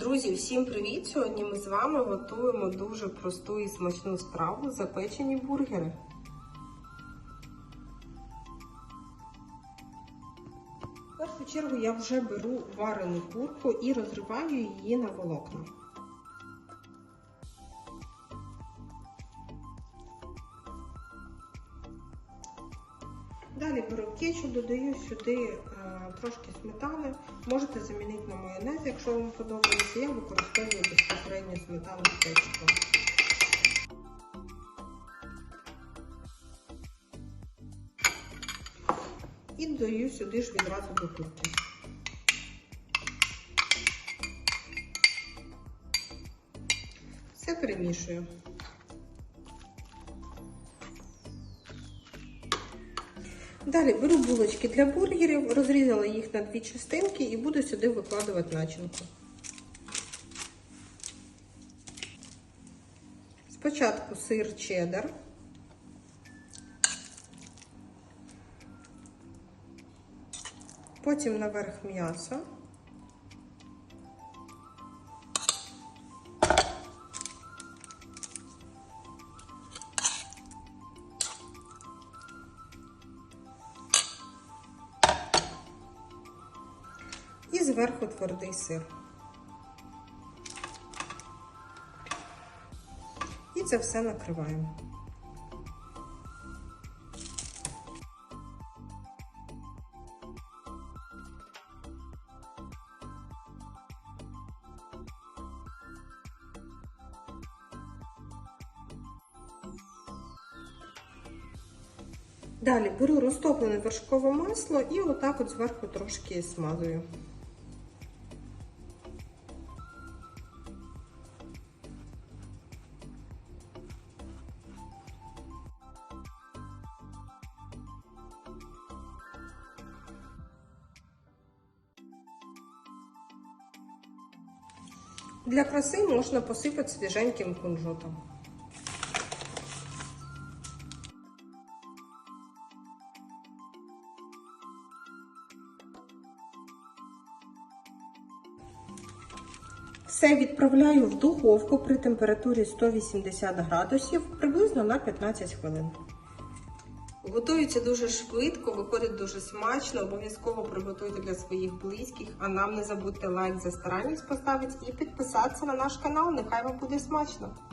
Друзі, всім привіт! Сьогодні ми з вами готуємо дуже просту і смачну страву запечені бургери. В першу чергу я вже беру варену курку і розриваю її на волокна. Далі беру кетчуп, додаю сюди е, трошки сметани. Можете замінити на майонез, якщо вам подобається. Я використовую безпосередньо сметану з кетчупом. І додаю сюди ж відразу до. Все перемішую. Далі беру булочки для бургерів, розрізала їх на дві частинки і буду сюди викладувати начинку. Спочатку сир чеддер. Потім наверх м'ясо. Зверху твердий сир. І це все накриваємо. Далі беру розтоплене вершкове масло і отак от зверху трошки смазую. Для краси можна посипати свіженьким кунжутом. Все відправляю в духовку при температурі 180 градусів приблизно на 15 хвилин. Готується дуже швидко, виходить дуже смачно. Обов'язково приготуйте для своїх близьких. А нам не забудьте лайк за старанність поставити і підписатися на наш канал. Нехай вам буде смачно!